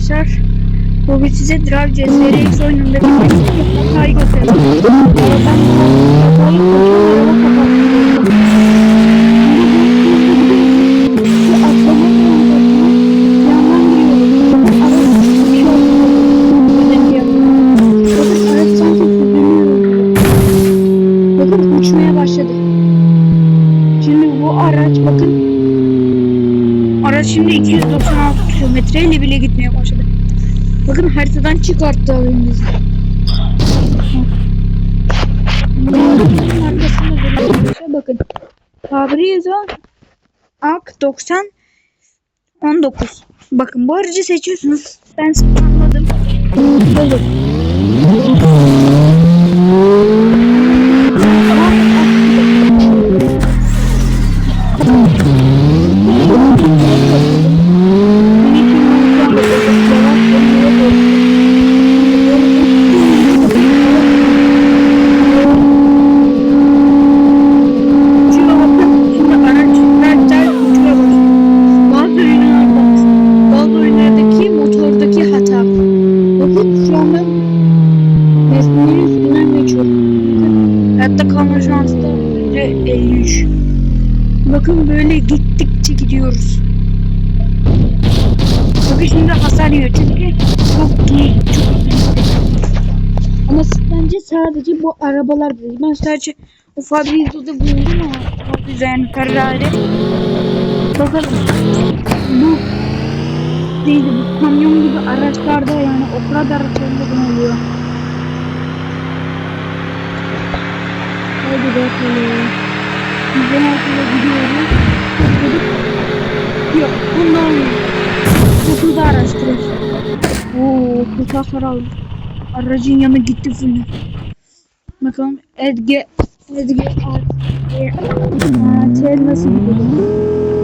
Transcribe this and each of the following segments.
arkadaşlar. Bu bir size Drive CSRX oyunundaki hatayı gösterdim. Ben Bakın uçmaya başladı. Şimdi bu araç bakın Araç şimdi 296 kilometreyle bile gitmiyor haritadan çıkarttı oyun bizi. Bunun arkasında görüyorsunuz. Bakın. Fabrizio Ak 90 19. Bakın bu aracı seçiyorsunuz. Ben anladım. %53. Bakın böyle gittikçe gidiyoruz. Bakın şimdi hasar yiyor çünkü çok iyi, çok iyi. Ama bence sadece bu arabalar değil. Ben sadece o Fabrizio'da buldum ama Fabrizio yani Ferrari. Bakalım. Bu değil bu kamyon gibi araçlarda yani o kadar bu oluyor. Hadi bakalım. Güzel arkada gidiyoruz. Yok bundan olmuyor. Hızlı araştırıyoruz. Oo kötü hasar aldım. Aracın yanı gitti full. Bakalım Edge Edge Tel nasıl gidiyor?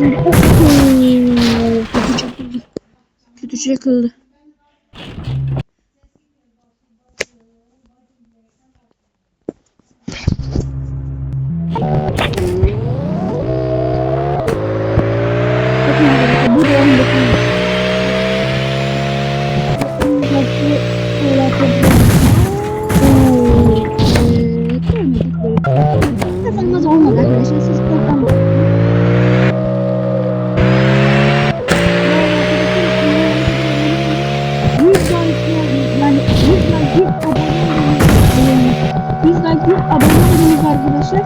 Of. Kötü çakıldı. Kötü çakıldı. arkadaşlar.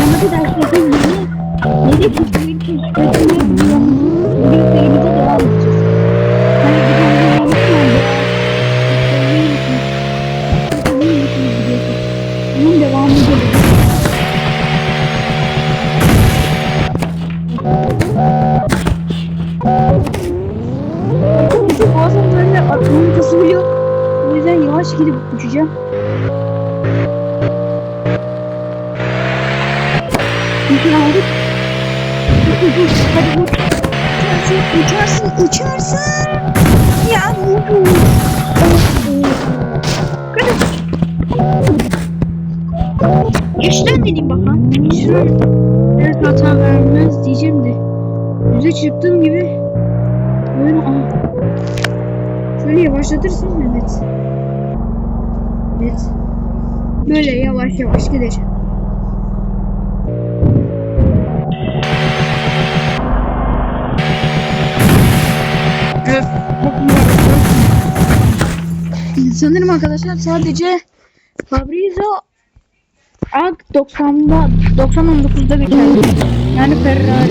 Yanımda da herkesin yeni yeni keşfetmeyi keşfetmeyi devam edeceğiz. Bunun devamı gelecek. Çünkü bazen böyle aklımın kasılıyor. O yüzden yavaş gidip uçacağım. Aldık. Hadi vur. Uçarsın, uçarsın, uçarsın. Ya vur. Geçten dedim. Şunu evet hata vermez diyeceğim de. Yüze çıktığım gibi böyle aha. Şöyle yavaşlatırsın evet. Evet. Böyle yavaş yavaş gideceğim. Sanırım arkadaşlar sadece Fabrizio Ag 90'da 99'da geçerli. Yani Ferrari.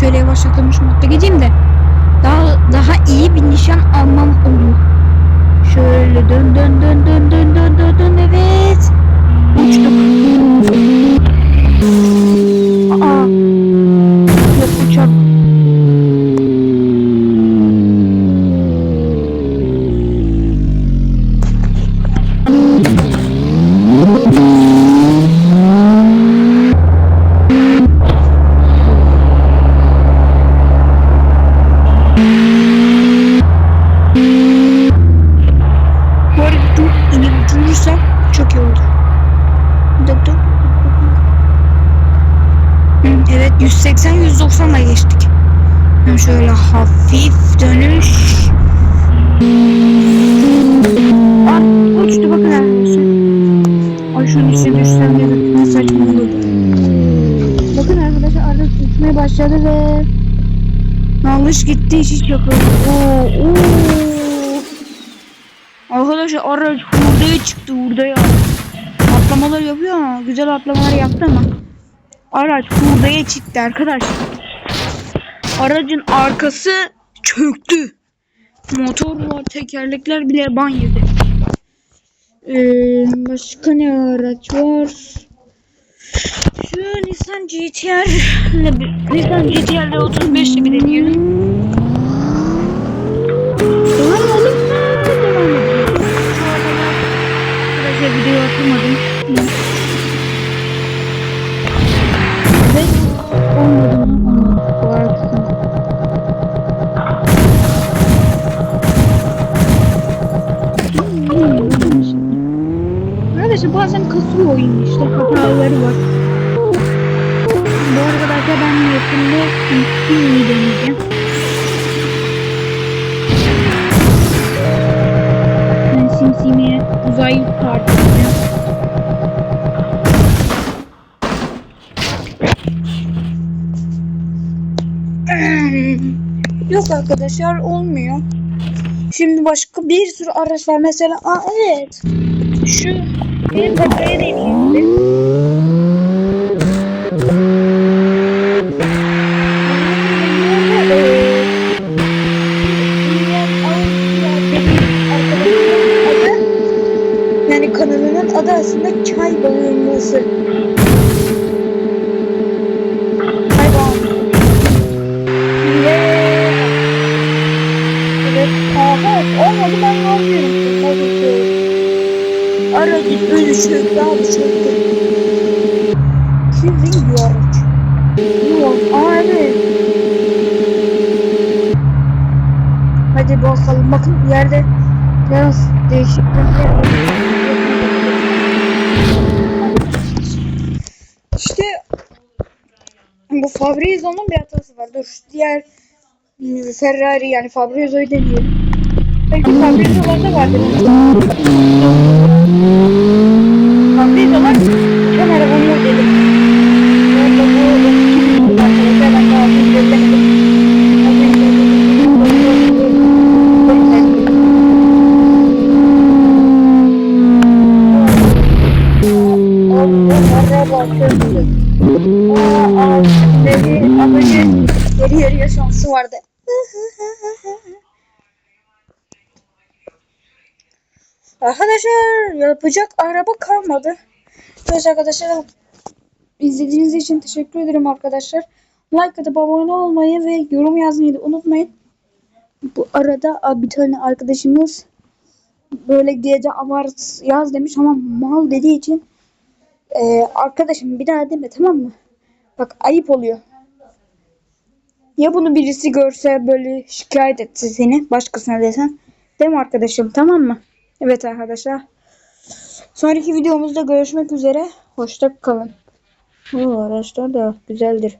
Şöyle yavaşlatılmış modda gideyim de 180-190'la geçtik. Şöyle hafif dönüş. Ah uçtu bakın arkadaşlar. Ay şunun içine düşsem ya da saçma olur. Bakın arkadaşlar araç uçmaya başladı ve yanlış gitti hiç yok. Oo, oo. Arkadaşlar araç hurdaya çıktı hurdaya. Atlamalar yapıyor ama güzel atlamalar yaptı ama araç hurdaya çıktı arkadaşlar. Aracın arkası çöktü. Motor var, tekerlekler bile ban. Ee, başka ne araç var? Şu Nissan GTR Nissan GTR'de 35 ile bir deneyelim. Video atamadım. Arkadaşlar bazen kasıyor oyun işte hataları var. Bu arkadaşlar ben yakında Infinity deneyeceğim. Yok arkadaşlar olmuyor. Şimdi başka bir sürü araç var. Mesela aa evet. Şu benim kafaya deneyim. Aha olmadı ben ne yapıyorum? Ki. Aracın önü çöktü abi çöktü. Şimdi gidiyor araç. Yok. Aa evet. Hadi bakalım. Bakın yerde biraz değişiklikler var. İşte bu Fabrizo'nun bir hatası var. Dur diğer Ferrari yani Fabrizio'yu deneyelim. Belki Fabrizio'larda vardır. Fabrizio'lar son arabanın modeli. Orada bu bir model arkadaşlar ben Araba çöktü. Aa, aa, geri yarıya şansı vardı. Arkadaşlar yapacak araba kalmadı. Evet arkadaşlar izlediğiniz için teşekkür ederim arkadaşlar. Like atıp abone olmayı ve yorum yazmayı da unutmayın. Bu arada bir tane arkadaşımız böyle gece avars yaz demiş ama mal dediği için e, arkadaşım bir daha deme tamam mı? Bak ayıp oluyor. Ya bunu birisi görse böyle şikayet etse seni başkasına desen. Mi arkadaşım tamam mı? Evet arkadaşlar. Sonraki videomuzda görüşmek üzere. Hoşça kalın. Bu araçlar da güzeldir.